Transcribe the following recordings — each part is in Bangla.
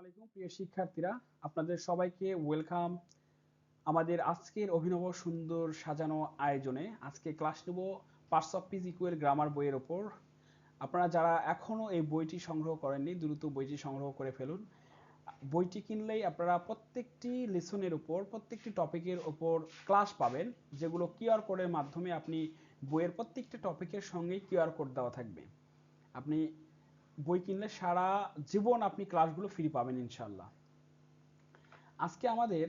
আলাইকুম, প্রিয় শিক্ষার্থীরা। আপনাদের সবাইকে ওয়েলকাম আমাদের আজকের অভিনব সুন্দর সাজানো আয়োজনে। আজকে ক্লাস নেব পার্টস অফ পিজ ইকুয়াল গ্রামার বইয়ের ওপর। আপনারা যারা এখনও এই বইটি সংগ্রহ করেননি, দ্রুত বইটি সংগ্রহ করে ফেলুন। বইটি কিনলেই আপনারা প্রত্যেকটি লেসনের উপর প্রত্যেকটি টপিকের ওপর ক্লাস পাবেন, যেগুলো কিউআর কোডের মাধ্যমে আপনি বইয়ের প্রত্যেকটি টপিকের সঙ্গে কিউআর কোড দেওয়া থাকবে। আপনি বই কিনলে সারা জীবন আপনি ক্লাসগুলো ফ্রি পাবেন ইনশাল্লাহ আজকে আমাদের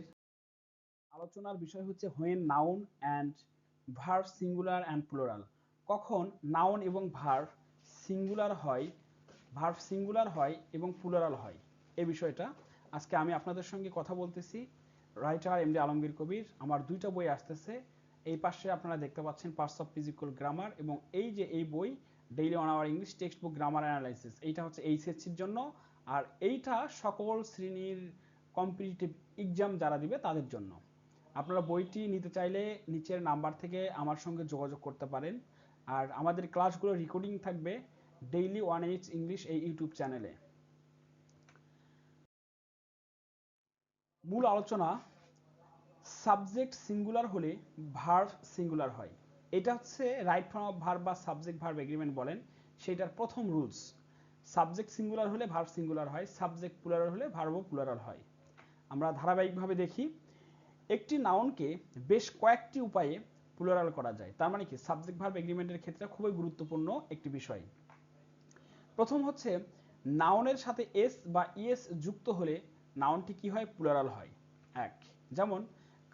আলোচনার বিষয় হচ্ছে when noun and verb singular and plural কখন নাউন এবং ভার্ব সিঙ্গুলার হয় ভার্ব সিঙ্গুলার হয় এবং প্লুরাল হয় এই বিষয়টা আজকে আমি আপনাদের সঙ্গে কথা বলতেছি। Writer M MD Alamgir Kabir, আমার দুইটা বই আসতেছে। এই পাশে আপনারা দেখতে পাচ্ছেন পার্টস অফ ফিজিক্যাল গ্রামার এবং এই যে এই বই daily on our English text book grammar analysis এইটা হচ্ছে এইচএসসির জন্য, আর এইটা সকল শ্রেণির কম্পিটিটিভ এক্সাম যারা দিবে তাদের জন্য। আপনারা বইটি নিতে চাইলে নিচের নাম্বার থেকে আমার সঙ্গে যোগাযোগ করতে পারেন। আর আমাদের ক্লাসগুলো রেকর্ডিং থাকবে ডেইলি ওয়ান এইচ ইংলিশ এই ইউটিউব চ্যানেলে মূল আলোচনা সাবজেক্ট সিঙ্গুলার হলে ভার্ব সিঙ্গুলার হয়। এটা হচ্ছে রাইট ফর্ম অফ ভার্ব বা সাবজেক্ট ভার্ব এগ্রিমেন্ট বলেন, সেটার প্রথম রুলস সাবজেক্ট সিঙ্গুলার হলে ভার্ব সিঙ্গুলার হয় সাবজেক্ট প্লুরাল হলে ভার্বও প্লুরাল হয়। আমরা ধারাবাহিকভাবে দেখি, একটি নাউনকে বেশ কয়েকটি উপায়ে প্লুরাল করা যায়। তার মানে কি? সাবজেক্ট ভার্ব এগ্রিমেন্টের ক্ষেত্রে খুবই গুরুত্বপূর্ণ একটি বিষয়। প্রথম হচ্ছে নাউনের সাথে এস বা ইএস যুক্ত হলে নাউনটি কি হয়? প্লুরাল হয়। এক। যেমন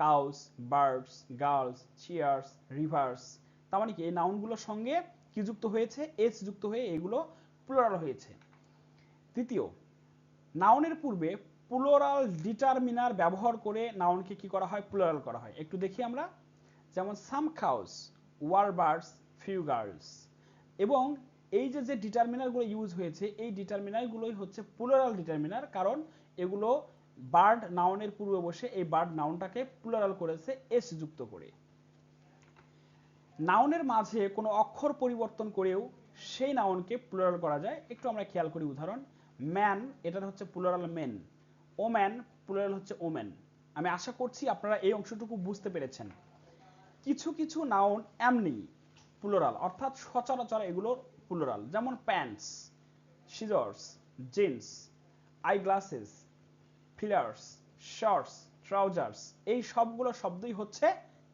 cows birds girls cheers rivers তার মানে কি? এই নাউনগুলোর সঙ্গে কি যুক্ত হয়েছে? এস যুক্ত হয়ে এগুলো প্লুরাল হয়েছে। তৃতীয় নাউনের পূর্বে প্লুরাল ডিটারমিনার ব্যবহার করে নাউনকে কি করা হয়? প্লুরাল করা হয়। একটু দেখি আমরা। যেমন some cows war birds few girls এবং এই যে যে ডিটারমিনারগুলো ইউজ হয়েছে, এই ডিটারমিনারগুলোই হচ্ছে প্লুরাল ডিটারমিনার কারণ এগুলো বার্ড নাউনের পূর্বে বসে এই বার্ড নাউনটাকে প্লুরাল করেছে এস যুক্ত করে। নাউনের মাঝে কোনো অক্ষর পরিবর্তন করেও সেই নাউনকে প্লুরাল করা যায়। একটু আমরা খেয়াল করি উদাহরণ। ম্যান, এটার হচ্ছে প্লুরাল মেন ওম্যান প্লুরাল হচ্ছে ওমেন আমি আশা করছি আপনারা এই অংশটুকু বুঝতে পেরেছেন। কিছু কিছু নাউন এমনি প্লুরাল অর্থাৎ সচরাচর এগুলো প্লুরাল যেমন pants scissors jeans eye glasses pliers shorts trousers এই সবগুলো শব্দই হচ্ছে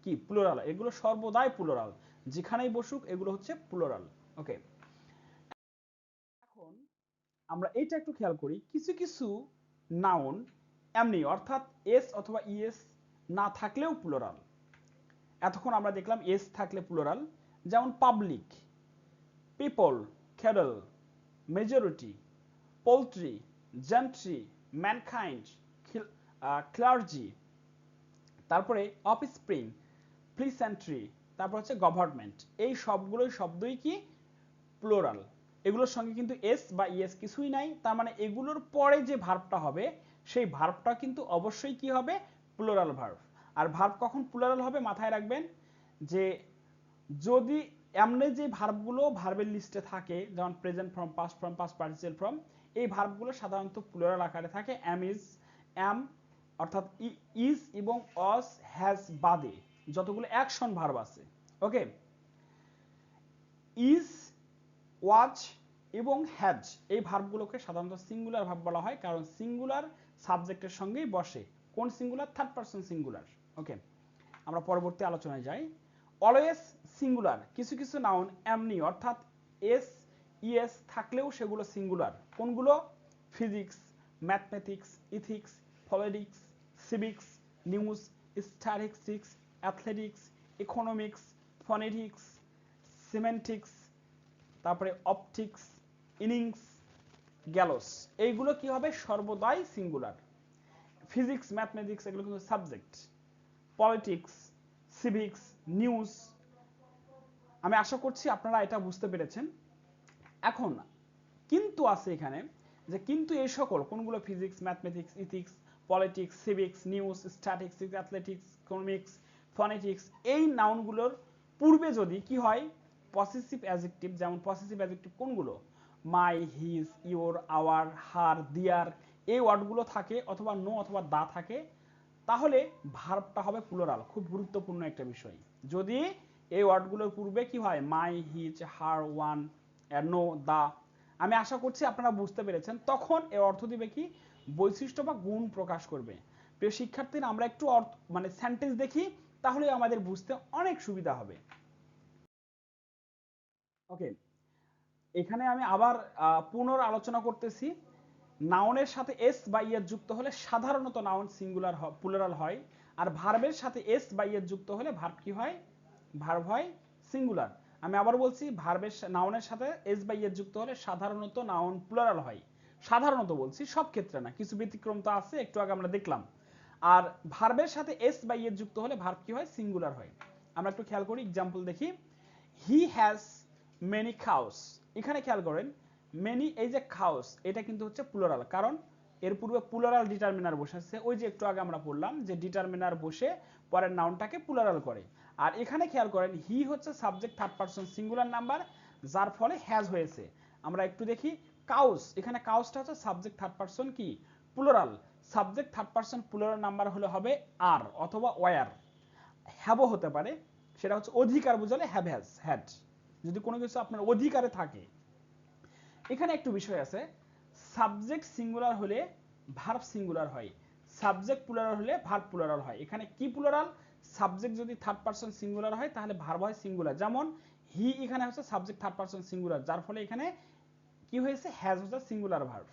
কি? প্লুরাল এগুলো সর্বদাই প্লুরাল যেখানেই বসুক, এগুলো হচ্ছে প্লুরাল ওকে এখন আমরা এইটা একটু খেয়াল করি। কিছু কিছু নাউন এমনি, অর্থাৎ এস অথবা ইএস না থাকলেও প্লুরাল এতক্ষণ আমরা দেখলাম এস থাকলে প্লুরাল যেমন public people cattle majority poultry gentry mankind clergy তারপরে অফস্প্রিং প্লিসেন্ট্রি তারপর হচ্ছে গভর্নমেন্ট এই সবগুলোই শব্দই কি? প্লোরাল এগুলোর সঙ্গে কিন্তু এস বা ইএস কিছুই নাই, তার মানে এগুলোর পরে যে ভার্বটা হবে, সেই ভার্বটা কিন্তু অবশ্যই কি হবে? প্লোরাল ভার্ব আর ভার্ব কখন প্লোরাল হবে মাথায় রাখবেন? যে যদি এমনি যে ভার্বগুলো ভার্বের লিস্টে থাকে, যেমন present form past form past participle form এই ভার্বগুলো সাধারণত প্লুরাল আকারে থাকে অ্যাম ইজ অ্যাম অর্থাৎ ইজ এবং অস হ্যাজ বাদে। যতগুলো অ্যাকশন ভার্ব আছে। ওকে ইজ ওয়াচ এবং হ্যাজ এই ভার্বগুলোকে সাধারণত সিঙ্গুলার ভার্ব বলা হয়, কারণ সিঙ্গুলার সাবজেক্টের সঙ্গেই বসে। কোন singular third person singular okay আমরা পরবর্তী আলোচনায় যাই। অলওয়েজ সিঙ্গুলার কিছু কিছু নাউন এমনি অর্থাৎ এস ইএস থাকলেও সেগুলো সিঙ্গুলার কোনগুলো? Physics mathematics ethics politics civics news statistics athletics economics phonetics semantics তারপরে অপটিক্স ইনিংস গ্যালোস এইগুলো কি হবে? সর্বদাই সিঙ্গুলার ফিজিক্স ম্যাথমেটিক্স এগুলো কিন্তু সাবজেক্ট পলিটিক্স সিভিক্স নিউজ আমি আশা করছি আপনারা এটা বুঝতে পেরেছেন। এখন কিন্তু আছে এখানে যে কিন্তু এই সকল কোনগুলো physics mathematics ethics politics civics news statistics athletics economics phonetics এই নাউনগুলোর পূর্বে যদি কি হয়? পসেসিভ অ্যাজেক্টিভ যেমন পসেসিভ অ্যাজেক্টিভ কোনগুলো? My his your our her their এই ওয়ার্ডগুলো থাকে অথবা নো অথবা দা থাকে। তাহলে ভার্বটা হবে প্লুরাল খুব গুরুত্বপূর্ণ একটা বিষয়। যদি এই ওয়ার্ডগুলোর পূর্বে কি হয়? My his her one no দা। আমি আশা করছি আপনারা বুঝতে পেরেছেন। তখন এর অর্থ দিবে কি? বৈশিষ্ট্য বা গুণ প্রকাশ করবে। প্রিয় শিক্ষার্থীরা, আমরা একটু অর্থ মানে সেন্টেন্স দেখি তাহলে আমাদের বুঝতে অনেক সুবিধা হবে। ওকে এখানে আমি আবার পুনর আলোচনা করতেছি। নাউনের সাথে এস বা ইয়ের যুক্ত হলে সাধারণত নাউন সিঙ্গুলার প্লুরাল হয়। আর ভার্বের সাথে এস বা ইয়ের যুক্ত হলে ভার্ব কি হয়? ভার্ব হয় সিঙ্গুলার আমি আবার বলছি ভার্বের নাউনের সাথে এস বাই ইয়ের যুক্ত হলে সাধারণত নাউন প্লুরাল হয়। সাধারণত বলছি, সব ক্ষেত্রে না, কিছু ব্যতিক্রম তো আছে, একটু আগে আমরা দেখলাম। আর ভার্বের সাথে এস বাই ইয়ের যুক্ত হলে ভার্ব কি হয়? সিঙ্গুলার হয়। আমরা একটু খেয়াল করি এক্সাম্পল দেখি। হি হ্যাজ মেনি খাউস এখানে খেয়াল করেন মেনি এই যে খাউস এটা কিন্তু হচ্ছে প্লুরাল কারণ এর পূর্বে প্লুরাল ডিটারমিনার বসেছে। ওই যে একটু আগে আমরা পড়লাম যে ডিটারমিনার বসে পরের নাউনটাকে প্লুরাল করে। আর এখানে খেয়াল করেন হি হচ্ছে subject third person singular number যার ফলে হ্যাজ হয়েছে। আমরা একটু দেখি কাউস এখানে কাউসটা হচ্ছে সাবজেক্ট থার্ড পারসন কি? Plural subject third person plural number হলে হবে আর অথবা ওয়ার হ্যাবও হতে পারে, সেটা হচ্ছে অধিকার বুঝালে হ্যাভ হ্যাজ হ্যাড যদি কোনো কিছু আপনার অধিকারে থাকে। এখানে একটু বিষয় আছে সাবজেক্ট সিঙ্গুলার হলে ভার্ব সিঙ্গুলার হয়। সাবজেক্ট প্লুরাল হলে ভার্ব প্লুরাল হয়। এখানে কি প্লুরাল সাবজেক্ট যদি থার্ড পারসন সিঙ্গুলার হয়, তাহলে ভার্ব হয় সিঙ্গুলার যেমন হি এখানে হচ্ছে সাবজেক্ট থার্ড পারসন সিঙ্গুলার যার ফলে এখানে কি হয়েছে? হ্যাজ হচ্ছে সিঙ্গুলার ভার্ব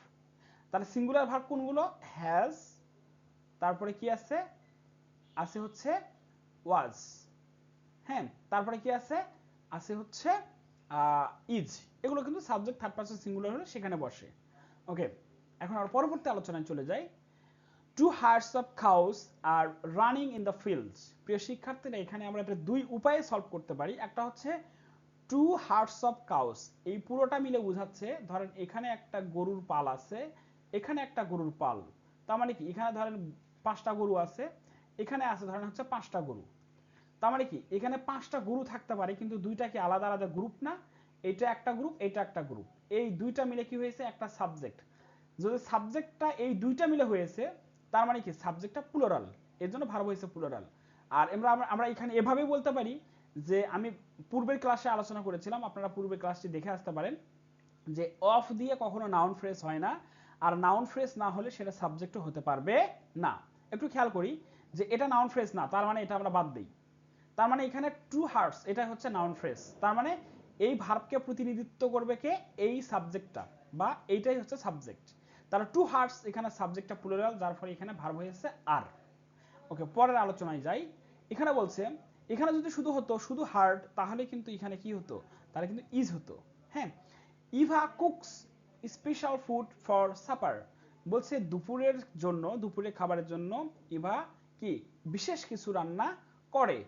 তাহলে সিঙ্গুলার ভার্ব কোনগুলো? হ্যাজ তারপরে কি আছে? আছে হচ্ছে ওয়াজ হ্যাঁ তারপরে কি আছে? আছে হচ্ছে ইজ এগুলো কিন্তু সাবজেক্ট থার্ড পারসন সিঙ্গুলার হলে সেখানে বসে। ওকে এখন আর পরবর্তী আলোচনায় চলে যাই। Two herds of cows are running in the fields প্রিয় শিক্ষার্থীরা, এখানে আমরা এটা দুই উপায়ে সলভ করতে পারি। একটা হচ্ছে টু হার্টস অফ কাউস এই পুরোটা মিলে বোঝাচ্ছে, ধরেন এখানে একটা গরুর পাল আছে, এখানে একটা গরুর পাল। তার মানে কি? এখানে ধরেন পাঁচটা গরু আছে, এখানে আছে ধরেন হচ্ছে পাঁচটা গরু। তার মানে কি? এখানে পাঁচটা গরু থাকতে পারে, কিন্তু দুইটা কি আলাদা আলাদা গ্রুপ না? এটা একটা গ্রুপ এটা একটা গ্রুপ এই দুইটা মিলে কি হয়েছে? একটা সাবজেক্ট যদি সাবজেক্টটা এই দুইটা মিলে হয়েছে তার মানে কি? সাবজেক্টটা প্লুরাল এর জন্য ভার্ব হয়েছে প্লুরাল আর আমরা আমরা এখানে এভাবেই বলতে পারি যে, আমি পূর্বের ক্লাসে আলোচনা করেছিলাম, আপনারা পূর্বের ক্লাসটি দেখে আসতে পারেন, যে অফ দিয়ে কখনো নাউন ফ্রেজ হয় না, আর নাউন ফ্রেজ না হলে সেটা সাবজেক্টও হতে পারবে না। একটু খেয়াল করি যে এটা নাউন ফ্রেজ না, তার মানে এটা আমরা বাদ দিই। তার মানে এখানে টু হার্টস এটা হচ্ছে নাউন ফ্রেজ তার মানে এই ভার্বকে প্রতিনিধিত্ব করবে কে? এই সাবজেক্টটা বা এইটাই হচ্ছে সাবজেক্ট তাহলে টু হার্টস এখানে সাবজেক্টটা প্লুরাল যার ফলে এখানে ভার্ব হয়েছে আর ওকে পরের আলোচনায় যাই। এখানে বলছে, এখানে যদি শুধু হতো, শুধু হার্ট তাহলে কিন্তু এখানে কি হতো? তাহলে কিন্তু ইজ হতো। হ্যাঁ? Eva cooks special food for supper বলছে দুপুরের জন্য, দুপুরের খাবারের জন্য ইভা কি? বিশেষ কিছু রান্না করে।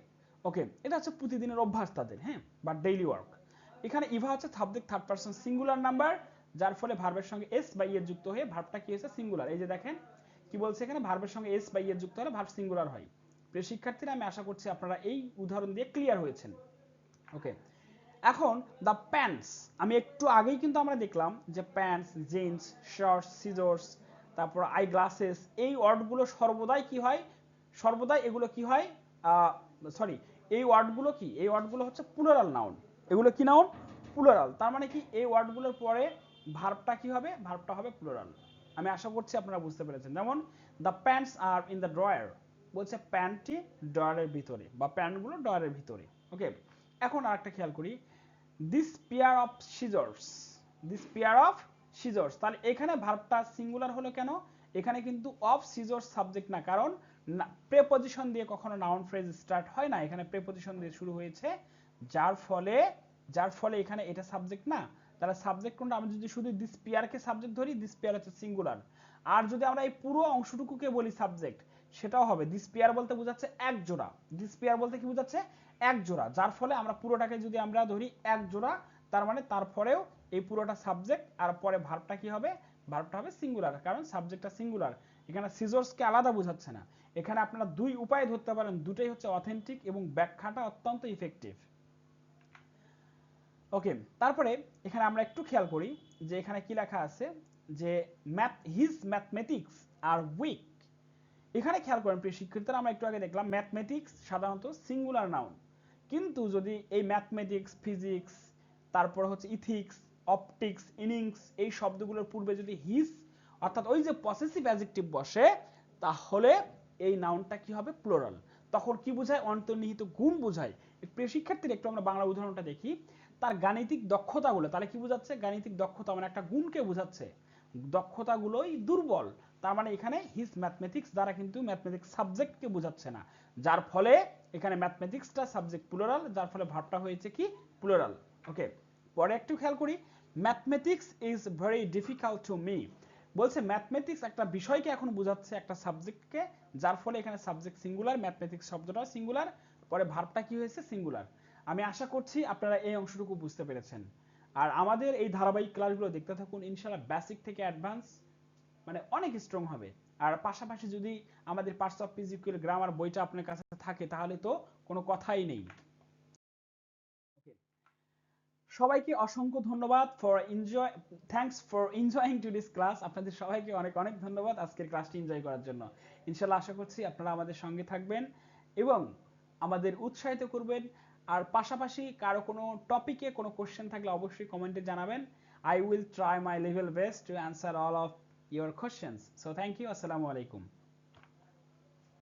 ওকে এটা হচ্ছে প্রতিদিনের অভ্যাস তাদের হ্যাঁ? বা ডেইলি ওয়ার্ক এখানে ইভা হচ্ছে subject third person singular number যার ফলে ভার্বের সঙ্গে এস বা ইয়ের যুক্ত হয়ে ভার্বটা কি হয়েছে? সিঙ্গুলার এই যে দেখেন, কি বলছে এখানে? ভার্বের সঙ্গে এস বা ইয়ের যুক্ত হলে ভার্ব সিঙ্গুলার হয়। প্রিয় শিক্ষার্থীরা, আমি আশা করছি আপনারা এই উদাহরণ দিয়ে ক্লিয়ার হয়েছেন। ওকে এখন দ্য প্যান্টস আমি একটু আগেই কিন্তু আমরা দেখলাম যে প্যান্টস জিন্স শার্টস সিজর্স তারপর আই গ্লাসেস এই ওয়ার্ডগুলো সর্বদাই কি হয়? সর্বদাই এগুলো কি হয়? সরি এই ওয়ার্ডগুলো কি? এই ওয়ার্ডগুলো হচ্ছে প্লুরাল নাউন এগুলো কি নাউন প্লুরাল তার মানে কি? এই ওয়ার্ডগুলোর পরে ভার্বটা কি হবে? ভার্বটা হবে প্লুরাল আমি আশা করছি আপনারা বুঝতে পেরেছেন। যেমন the pants are in the drawer বলছে প্যান্টটি ড্রয়ারের ভিতরে বা প্যান্টগুলো ড্রয়ারের ভিতরে। ওকে এখন আরেকটা খেয়াল করি। This pair of scissors this pair of scissors তাহলে এখানে ভার্বটা সিঙ্গুলার হলো কেন? এখানে কিন্তু অফ সিজার্স সাবজেক্ট না। কারণ প্রেপজিশন দিয়ে কখনো নাউন ফ্রেজ স্টার্ট হয় না। এখানে প্রেপজিশন দিয়ে শুরু হয়েছে। যার ফলে যার ফলে এখানে এটা সাবজেক্ট না। তাহলে সাবজেক্ট কোনটা? আমি যদি শুধু দিস পেয়ারকে সাবজেক্ট ধরি দিস পেয়ার হচ্ছে সিঙ্গুলার আর যদি আমরা এই পুরো অংশটুকুকে বলি সাবজেক্ট সেটাও হবে। দিস পেয়ার বলতে বোঝাচ্ছে এক জোড়া। দিস পেয়ার বলতে কি বোঝাচ্ছে? এক জোড়া। যার ফলে আমরা পুরোটাকে যদি আমরা ধরি এক জোড়া, তার মানে তারপরেও এই পুরোটা সাবজেক্ট আর পরে ভার্বটা কি হবে? ভার্বটা হবে সিঙ্গুলার কারণ সাবজেক্টটা সিঙ্গুলার এখানে সিজর্সকে আলাদা বোঝাচ্ছে না। এখানে আপনারা দুই উপায় ধরতে পারেন। দুটোই হচ্ছে অথেন্টিক এবং ব্যাখ্যাটা অত্যন্ত ইফেক্টিভ ওকে তারপরে এখানে আমরা একটু খেয়াল করি যে এখানে কি লেখা আছে যে math his mathematics are weak এখানে খেয়াল করেন প্রিয় শিক্ষার্থীরা, আমরা একটু আগে দেখলাম ম্যাথমেটিক্স সাধারণত সিঙ্গুলার নাউন কিন্তু যদি এই ম্যাথমেটিক্স ফিজিক্স তারপর হচ্ছে ইথিক্স অপটিক্স ইনিংস এই শব্দগুলোর পূর্বে যদি হিস অর্থাৎ ওই যে পসেসিভ অ্যাজেক্টিভ বসে, তাহলে এই নাউনটা কি হবে? প্লোরাল তখন কি বোঝায়? অন্তর্নিহিত গুণ বোঝায়। প্রিয় শিক্ষার্থীর, একটু আমরা বাংলা উদাহরণটা দেখি। তার গাণিতিক দক্ষতাগুলো, তাহলে কি বোঝাচ্ছে? গাণিতিক দক্ষতা মানে একটা গুণকে বোঝাচ্ছে। দক্ষতাগুলোই দুর্বল। তার মানে এখানে হিস ম্যাথমেটিক্স দ্বারা কিন্তু ম্যাথমেটিক্স সাবজেক্টকে বোঝাচ্ছে না। যার ফলে এখানে ম্যাথমেটিক্সটা সাবজেক্ট প্লুরাল যার ফলে ভাবটা হয়েছে কি? প্লুরাল ওকে পরে একটু খেয়াল করি। Mathematics is very difficult to me বলছে ম্যাথমেটিক্স একটা বিষয়কে এখন বোঝাচ্ছে একটা সাবজেক্টকে যার ফলে এখানে সাবজেক্ট সিঙ্গুলার ম্যাথমেটিক্স শব্দটা সিঙ্গুলার পরে ভার্বটা কি হয়েছে? সিঙ্গুলার আমি আশা করছি আপনারা এই অংশটুকু বুঝতে পেরেছেন। আর আমাদের এই ধারাবাহিক ক্লাসগুলো দেখতে থাকুন, ইনশাআল্লাহ বেসিক থেকে অ্যাডভান্স মানে অনেক স্ট্রং হবে। আর পাশাপাশি যদি আমাদের পার্টস অফ ফিজিক্যাল গ্রামার বইটা আপনার কাছে থাকে, তাহলে তো কোনো কথাই নেই। সবাইকে অসংখ্য ধন্যবাদ for enjoy thanks for enjoying to this class আপনাদের সবাইকে অনেক অনেক ধন্যবাদ আজকের ক্লাসটি এনজয় করার জন্য। ইনশাল্লাহ আশা করছি আপনারা আমাদের সঙ্গে থাকবেন এবং আমাদের উৎসাহিত করবেন। আর পাশাপাশি কারও কোনো টপিকে কোনো কোশ্চেন থাকলে অবশ্যই কমেন্টে জানাবেন I will try my level best to answer all of your questions so thank you আসসালামু alaikum.